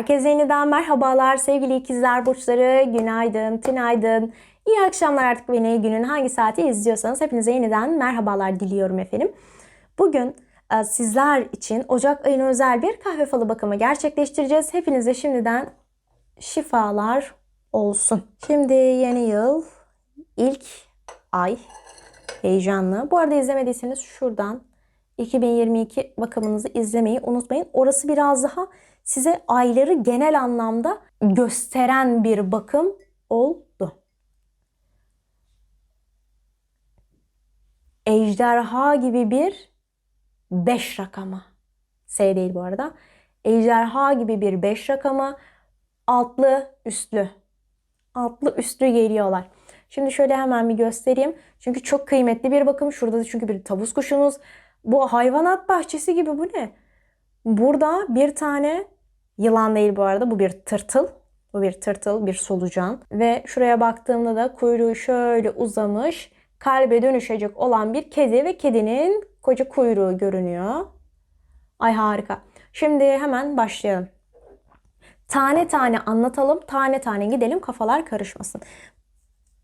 Herkese yeniden merhabalar sevgili ikizler burçları. Günaydın, tünaydın. İyi akşamlar artık beni günün hangi saati izliyorsanız hepinize yeniden merhabalar diliyorum efendim. Bugün e, sizler için Ocak ayına özel bir kahve falı bakımı gerçekleştireceğiz. Hepinize şimdiden şifalar olsun. Şimdi yeni yıl ilk ay heyecanlı. Bu arada izlemediyseniz şuradan 2022 bakımınızı izlemeyi unutmayın. Orası biraz daha size ayları genel anlamda gösteren bir bakım oldu. Ejderha gibi bir 5 rakamı. S değil bu arada. Ejderha gibi bir 5 rakamı altlı üstlü. Altlı üstlü geliyorlar. Şimdi şöyle hemen bir göstereyim. Çünkü çok kıymetli bir bakım. Şurada da çünkü bir tavus kuşunuz. Bu hayvanat bahçesi gibi bu ne? Burada bir tane yılan değil bu arada. Bu bir tırtıl. Bu bir tırtıl, bir solucan. Ve şuraya baktığımda da kuyruğu şöyle uzamış, kalbe dönüşecek olan bir kedi ve kedinin koca kuyruğu görünüyor. Ay harika. Şimdi hemen başlayalım. Tane tane anlatalım, tane tane gidelim kafalar karışmasın.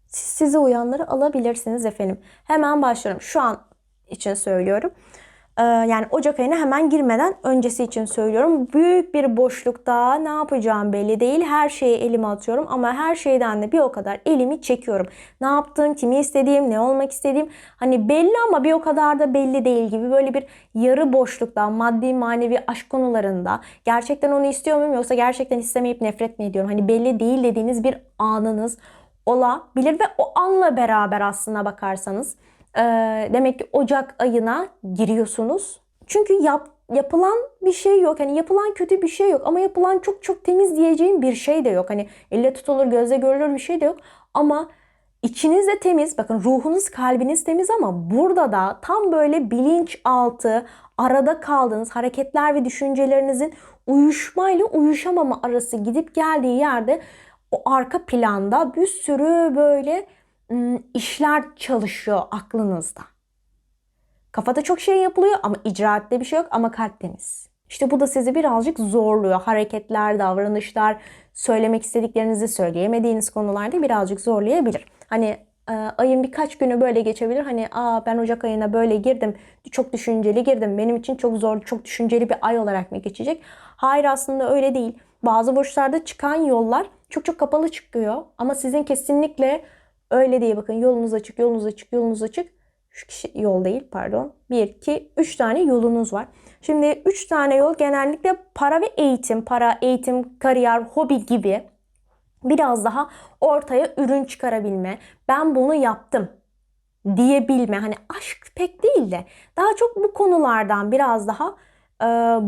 Siz size uyanları alabilirsiniz efendim. Hemen başlıyorum. Şu an için söylüyorum. Ee, yani Ocak ayına hemen girmeden öncesi için söylüyorum. Büyük bir boşlukta ne yapacağım belli değil. Her şeyi elime atıyorum ama her şeyden de bir o kadar elimi çekiyorum. Ne yaptığım, kimi istediğim, ne olmak istediğim hani belli ama bir o kadar da belli değil gibi böyle bir yarı boşlukta maddi manevi aşk konularında gerçekten onu istiyor muyum yoksa gerçekten istemeyip nefret mi ediyorum? Hani belli değil dediğiniz bir anınız olabilir ve o anla beraber aslına bakarsanız e, demek ki Ocak ayına giriyorsunuz. Çünkü yap, yapılan bir şey yok. Hani yapılan kötü bir şey yok ama yapılan çok çok temiz diyeceğim bir şey de yok. Hani elle tutulur, gözle görülür bir şey de yok. Ama içiniz de temiz. Bakın ruhunuz, kalbiniz temiz ama burada da tam böyle bilinçaltı, arada kaldığınız hareketler ve düşüncelerinizin uyuşmayla uyuşamama arası gidip geldiği yerde o arka planda bir sürü böyle işler çalışıyor aklınızda. Kafada çok şey yapılıyor ama icraatte bir şey yok ama kalp temiz. İşte bu da sizi birazcık zorluyor. Hareketler, davranışlar, söylemek istediklerinizi söyleyemediğiniz konularda birazcık zorlayabilir. Hani e, ayın birkaç günü böyle geçebilir. Hani aa ben Ocak ayına böyle girdim. Çok düşünceli girdim. Benim için çok zor, çok düşünceli bir ay olarak mı geçecek? Hayır aslında öyle değil. Bazı burçlarda çıkan yollar çok çok kapalı çıkıyor. Ama sizin kesinlikle öyle değil. Bakın yolunuz açık, yolunuz açık, yolunuz açık. Şu kişi yol değil pardon. 1, 2, 3 tane yolunuz var. Şimdi 3 tane yol genellikle para ve eğitim, para, eğitim, kariyer, hobi gibi biraz daha ortaya ürün çıkarabilme. Ben bunu yaptım diyebilme. Hani aşk pek değil de daha çok bu konulardan biraz daha e,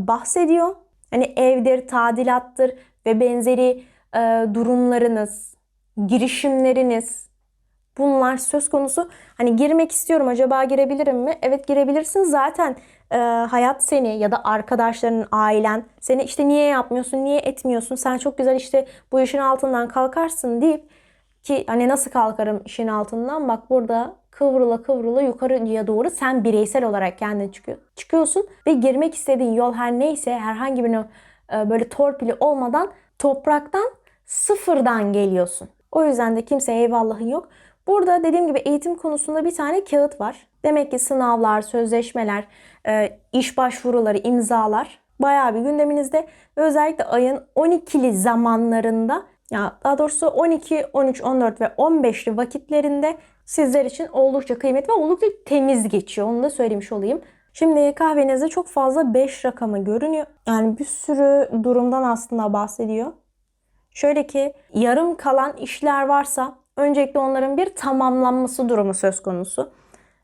bahsediyor. Hani evdir, tadilattır ve benzeri e, durumlarınız, girişimleriniz bunlar söz konusu. Hani girmek istiyorum acaba girebilirim mi? Evet girebilirsin. Zaten e, hayat seni ya da arkadaşların, ailen seni işte niye yapmıyorsun, niye etmiyorsun? Sen çok güzel işte bu işin altından kalkarsın deyip ki hani nasıl kalkarım işin altından? Bak burada kıvrıla kıvrıla yukarıya doğru sen bireysel olarak kendin çıkıyor, çıkıyorsun ve girmek istediğin yol her neyse herhangi bir e, böyle torpili olmadan topraktan sıfırdan geliyorsun. O yüzden de kimseye eyvallahın yok. Burada dediğim gibi eğitim konusunda bir tane kağıt var. Demek ki sınavlar, sözleşmeler, e, iş başvuruları, imzalar bayağı bir gündeminizde ve özellikle ayın 12'li zamanlarında ya daha doğrusu 12, 13, 14 ve 15'li vakitlerinde sizler için oldukça kıymetli ve oldukça temiz geçiyor. Onu da söylemiş olayım. Şimdi kahvenizde çok fazla 5 rakamı görünüyor. Yani bir sürü durumdan aslında bahsediyor. Şöyle ki yarım kalan işler varsa öncelikle onların bir tamamlanması durumu söz konusu.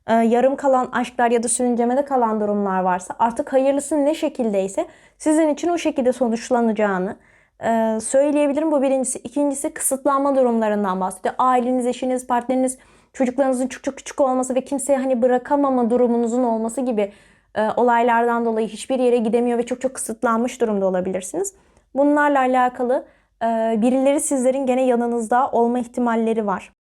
Ee, yarım kalan aşklar ya da sürüncemede kalan durumlar varsa artık hayırlısı ne şekildeyse sizin için o şekilde sonuçlanacağını e, söyleyebilirim. Bu birincisi. İkincisi kısıtlanma durumlarından bahsediyor. Aileniz, eşiniz, partneriniz, çocuklarınızın çok çok küçük olması ve kimseye hani bırakamama durumunuzun olması gibi e, olaylardan dolayı hiçbir yere gidemiyor ve çok çok kısıtlanmış durumda olabilirsiniz. Bunlarla alakalı birileri sizlerin gene yanınızda olma ihtimalleri var.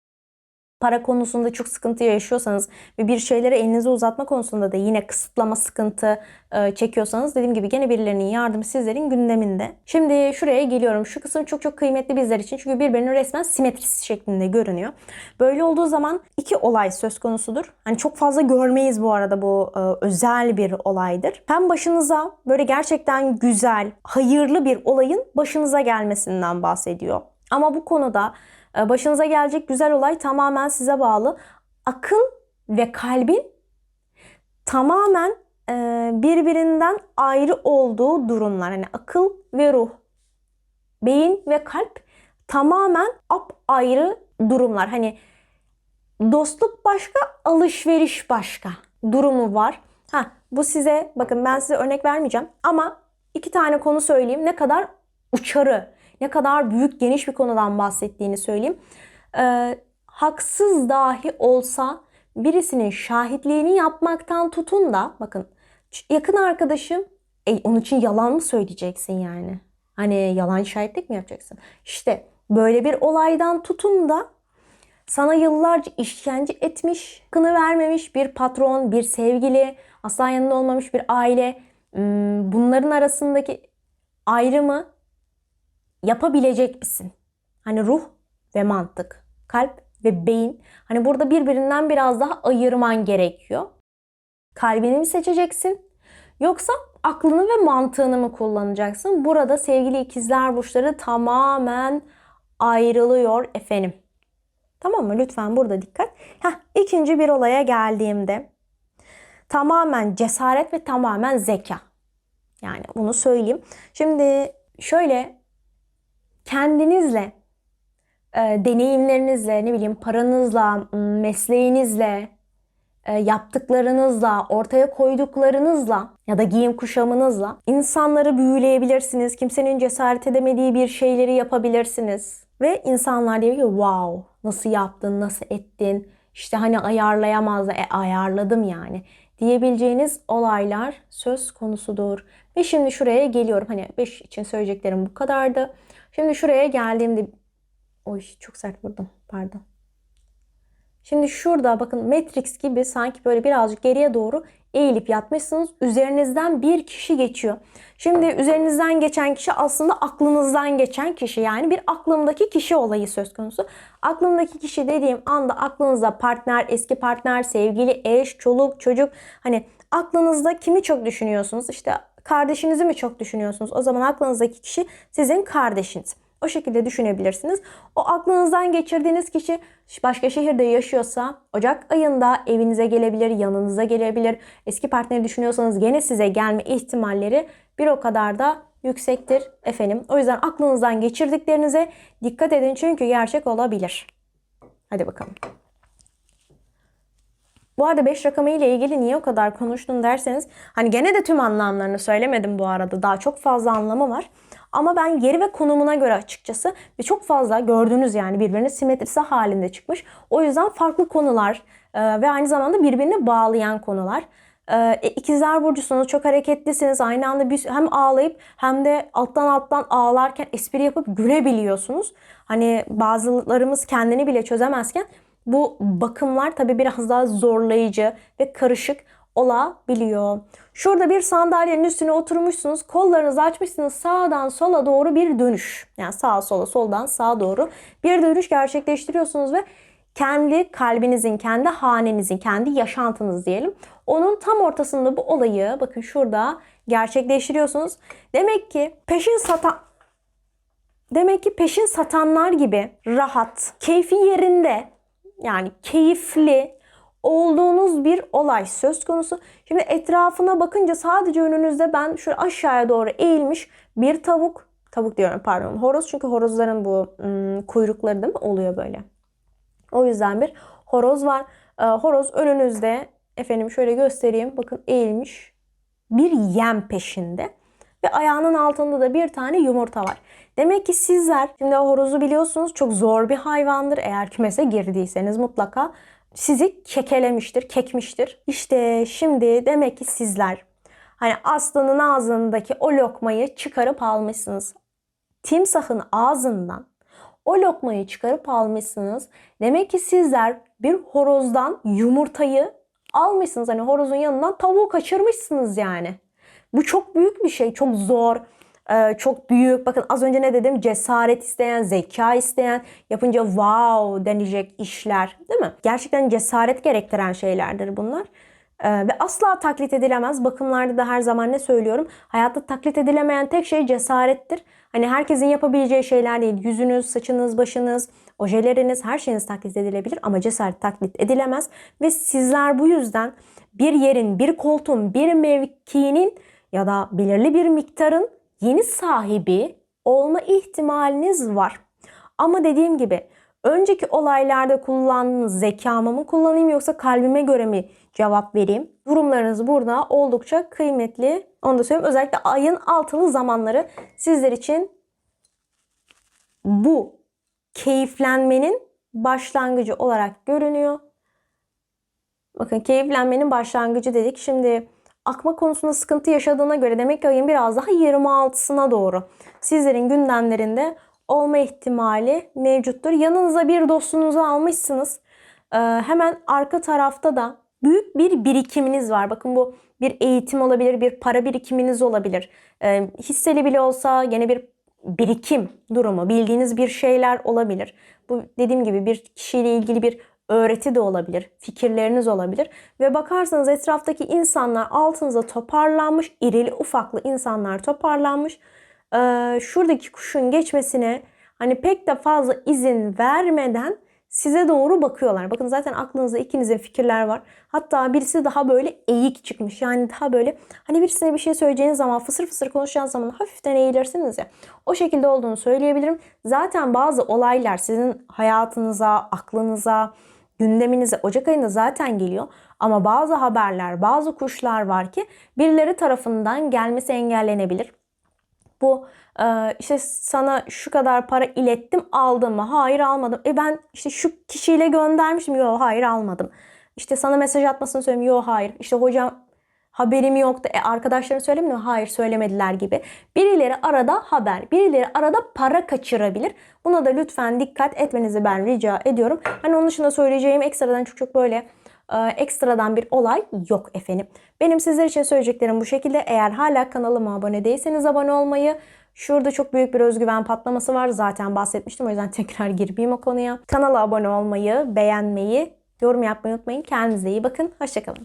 Para konusunda çok sıkıntı yaşıyorsanız ve bir şeylere elinizi uzatma konusunda da yine kısıtlama sıkıntı e, çekiyorsanız dediğim gibi gene birilerinin yardımı sizlerin gündeminde. Şimdi şuraya geliyorum. Şu kısım çok çok kıymetli bizler için çünkü birbirinin resmen simetrisi şeklinde görünüyor. Böyle olduğu zaman iki olay söz konusudur. Hani çok fazla görmeyiz bu arada bu e, özel bir olaydır. Hem başınıza böyle gerçekten güzel, hayırlı bir olayın başınıza gelmesinden bahsediyor. Ama bu konuda başınıza gelecek güzel olay tamamen size bağlı. Akıl ve kalbin tamamen e, birbirinden ayrı olduğu durumlar. Hani akıl ve ruh, beyin ve kalp tamamen ap ayrı durumlar. Hani dostluk başka, alışveriş başka durumu var. Ha, bu size bakın ben size örnek vermeyeceğim ama iki tane konu söyleyeyim. Ne kadar uçarı, ne kadar büyük geniş bir konudan bahsettiğini söyleyeyim. Ee, haksız dahi olsa birisinin şahitliğini yapmaktan tutun da bakın yakın arkadaşım e, onun için yalan mı söyleyeceksin yani? Hani yalan şahitlik mi yapacaksın? İşte böyle bir olaydan tutun da sana yıllarca işkence etmiş, kını vermemiş bir patron, bir sevgili, asla yanında olmamış bir aile. Bunların arasındaki ayrımı yapabilecek misin? Hani ruh ve mantık, kalp ve beyin. Hani burada birbirinden biraz daha ayırman gerekiyor. Kalbini mi seçeceksin? Yoksa aklını ve mantığını mı kullanacaksın? Burada sevgili ikizler burçları tamamen ayrılıyor efendim. Tamam mı? Lütfen burada dikkat. Heh, ikinci bir olaya geldiğimde tamamen cesaret ve tamamen zeka. Yani bunu söyleyeyim. Şimdi şöyle kendinizle, e, deneyimlerinizle, ne bileyim paranızla, mesleğinizle, e, yaptıklarınızla, ortaya koyduklarınızla ya da giyim kuşamınızla insanları büyüleyebilirsiniz. Kimsenin cesaret edemediği bir şeyleri yapabilirsiniz. Ve insanlar diyor ki wow nasıl yaptın, nasıl ettin, işte hani ayarlayamaz e, ayarladım yani diyebileceğiniz olaylar söz konusudur. Ve şimdi şuraya geliyorum. Hani 5 için söyleyeceklerim bu kadardı. Şimdi şuraya geldiğimde Oy çok sert vurdum. Pardon. Şimdi şurada bakın Matrix gibi sanki böyle birazcık geriye doğru eğilip yatmışsınız. Üzerinizden bir kişi geçiyor. Şimdi üzerinizden geçen kişi aslında aklınızdan geçen kişi. Yani bir aklımdaki kişi olayı söz konusu. Aklımdaki kişi dediğim anda aklınızda partner, eski partner, sevgili, eş, çoluk, çocuk. Hani aklınızda kimi çok düşünüyorsunuz? İşte kardeşinizi mi çok düşünüyorsunuz? O zaman aklınızdaki kişi sizin kardeşiniz. O şekilde düşünebilirsiniz. O aklınızdan geçirdiğiniz kişi başka şehirde yaşıyorsa Ocak ayında evinize gelebilir, yanınıza gelebilir. Eski partneri düşünüyorsanız gene size gelme ihtimalleri bir o kadar da yüksektir efendim. O yüzden aklınızdan geçirdiklerinize dikkat edin çünkü gerçek olabilir. Hadi bakalım. Bu arada 5 rakamı ile ilgili niye o kadar konuştun derseniz hani gene de tüm anlamlarını söylemedim bu arada. Daha çok fazla anlamı var. Ama ben yeri ve konumuna göre açıkçası ve çok fazla gördüğünüz yani birbirinin simetrisi halinde çıkmış. O yüzden farklı konular e, ve aynı zamanda birbirini bağlayan konular. E, ikizler burcusunuz, çok hareketlisiniz. Aynı anda bir, hem ağlayıp hem de alttan alttan ağlarken espri yapıp gülebiliyorsunuz. Hani bazılarımız kendini bile çözemezken bu bakımlar tabii biraz daha zorlayıcı ve karışık olabiliyor. Şurada bir sandalyenin üstüne oturmuşsunuz. Kollarınızı açmışsınız. Sağdan sola doğru bir dönüş. Yani sağa sola soldan sağa doğru bir dönüş gerçekleştiriyorsunuz ve kendi kalbinizin, kendi hanenizin, kendi yaşantınız diyelim. Onun tam ortasında bu olayı bakın şurada gerçekleştiriyorsunuz. Demek ki peşin satan Demek ki peşin satanlar gibi rahat, keyfi yerinde yani keyifli olduğunuz bir olay söz konusu. Şimdi etrafına bakınca sadece önünüzde ben şu aşağıya doğru eğilmiş bir tavuk, tavuk diyorum pardon horoz çünkü horozların bu ım, kuyrukları değil mi oluyor böyle. O yüzden bir horoz var. Ee, horoz önünüzde efendim şöyle göstereyim bakın eğilmiş bir yem peşinde ve ayağının altında da bir tane yumurta var. Demek ki sizler şimdi horozu biliyorsunuz çok zor bir hayvandır. Eğer kümese girdiyseniz mutlaka sizi kekelemiştir, kekmiştir. İşte şimdi demek ki sizler hani aslanın ağzındaki o lokmayı çıkarıp almışsınız. Timsahın ağzından o lokmayı çıkarıp almışsınız. Demek ki sizler bir horozdan yumurtayı almışsınız. Hani horozun yanından tavuğu kaçırmışsınız yani. Bu çok büyük bir şey. Çok zor. e, Çok büyük. Bakın az önce ne dedim? Cesaret isteyen, zeka isteyen, yapınca wow denecek işler. Değil mi? Gerçekten cesaret gerektiren şeylerdir bunlar. E, Ve asla taklit edilemez. Bakımlarda da her zaman ne söylüyorum? Hayatta taklit edilemeyen tek şey cesarettir. Hani herkesin yapabileceği şeyler değil. Yüzünüz, saçınız, başınız, ojeleriniz, her şeyiniz taklit edilebilir ama cesaret taklit edilemez. Ve sizler bu yüzden bir yerin, bir koltuğun, bir mevkinin ya da belirli bir miktarın yeni sahibi olma ihtimaliniz var. Ama dediğim gibi önceki olaylarda kullandığınız zekamı mı kullanayım yoksa kalbime göre mi cevap vereyim? Durumlarınız burada oldukça kıymetli. Onu da söyleyeyim. Özellikle ayın altılı zamanları sizler için bu keyiflenmenin başlangıcı olarak görünüyor. Bakın keyiflenmenin başlangıcı dedik. Şimdi akma konusunda sıkıntı yaşadığına göre demek ki ayın biraz daha 26'sına doğru sizlerin gündemlerinde olma ihtimali mevcuttur. Yanınıza bir dostunuzu almışsınız. Ee, hemen arka tarafta da büyük bir birikiminiz var. Bakın bu bir eğitim olabilir, bir para birikiminiz olabilir. Ee, hisseli bile olsa yine bir birikim durumu, bildiğiniz bir şeyler olabilir. Bu dediğim gibi bir kişiyle ilgili bir öğreti de olabilir, fikirleriniz olabilir. Ve bakarsanız etraftaki insanlar altınıza toparlanmış, irili ufaklı insanlar toparlanmış. Ee, şuradaki kuşun geçmesine hani pek de fazla izin vermeden size doğru bakıyorlar. Bakın zaten aklınızda ikinizin fikirler var. Hatta birisi daha böyle eğik çıkmış. Yani daha böyle hani birisine bir şey söyleyeceğiniz zaman fısır fısır konuşacağınız zaman hafiften eğilirsiniz ya. O şekilde olduğunu söyleyebilirim. Zaten bazı olaylar sizin hayatınıza, aklınıza, gündeminize Ocak ayında zaten geliyor. Ama bazı haberler, bazı kuşlar var ki birileri tarafından gelmesi engellenebilir. Bu e, işte sana şu kadar para ilettim aldın mı? Hayır almadım. E ben işte şu kişiyle göndermişim. Yok hayır almadım. İşte sana mesaj atmasını söyleyeyim. Yok hayır. İşte hocam haberim yoktu. E arkadaşlarım söylemedi mi? Hayır söylemediler gibi. Birileri arada haber, birileri arada para kaçırabilir. Buna da lütfen dikkat etmenizi ben rica ediyorum. Hani onun dışında söyleyeceğim ekstradan çok çok böyle e, ekstradan bir olay yok efendim. Benim sizler için söyleyeceklerim bu şekilde. Eğer hala kanalıma abone değilseniz abone olmayı, Şurada çok büyük bir özgüven patlaması var. Zaten bahsetmiştim. O yüzden tekrar girmeyeyim o konuya. Kanala abone olmayı, beğenmeyi, yorum yapmayı unutmayın. Kendinize iyi bakın. Hoşçakalın.